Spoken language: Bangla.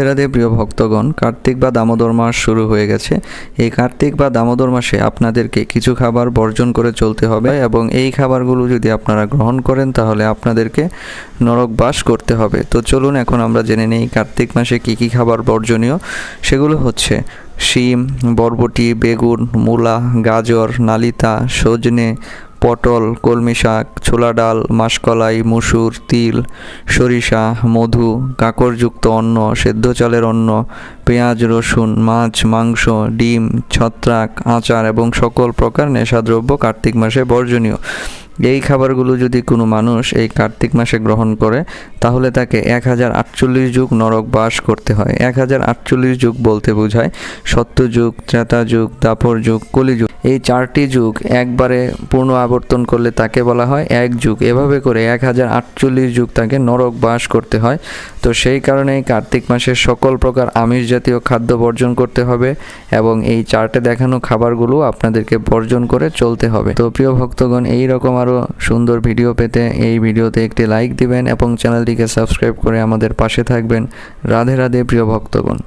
রাধে প্রিয় ভক্তগণ, কার্তিক বা দামোদর মাস শুরু হয়ে গেছে। এই কার্তিক বা দামোদর মাসে আপনাদেরকে কিছু খাবার বর্জন করে চলতে হবে এবং এই খাবারগুলো যদি আপনারা গ্রহণ করেন, তাহলে আপনাদেরকে নরক বাস করতে হবে। তো চলুন, এখন আমরা জেনে নেই কার্তিক মাসে কি কি খাবার বর্জনীয়। সেগুলো হচ্ছে শিম, বরবটি, বেগুন, মূলা, গাজর, নালিতা, সজনে পটল, কলমি শাক, ছোলা ডাল, মাসকলাই, মুসুর, তিল, সরিষা, মধু, কাকরযুক্ত অন্ন, সেদ্ধ চালের অন্ন, পেঁয়াজ, রসুন, মাছ, মাংস, ডিম, ছত্রাক, আচার এবং সকল প্রকার নেশাদ্রব্য কার্তিক মাসে বর্জনীয়। এই খাবারগুলো যদি কোনো মানুষ এই কার্তিক মাসে গ্রহণ করে, তাহলে তাকে এক হাজার আটচল্লিশ যুগ নরক বাস করতে হয়। এক হাজার আটচল্লিশ যুগ বলতে বোঝায় সত্যযুগ ত্রেতা যুগ দাপর যুগ কলিযুগ এই চারটি যুগ একবারে পূর্ণ আবর্তন করলে তাকে বলা হয় এক যুগ। এভাবে করে এক হাজার আটচল্লিশ যুগ তাকে নরক বাস করতে হয়। তো সেই কারণেই কার্তিক মাসের সকল প্রকার আমিষ জাতীয় খাদ্য বর্জন করতে হবে এবং এই চার্টে দেখানো খাবারগুলো আপনাদেরকে বর্জন করে চলতে হবে। তো প্রিয় ভক্তগণ, এই রকম আরও সুন্দর ভিডিও পেতে এই ভিডিওতে একটি লাইক দিবেন এবং চ্যানেলটিকে সাবস্ক্রাইব করে আমাদের পাশে থাকবেন। রাধে রাধে প্রিয় ভক্তগণ।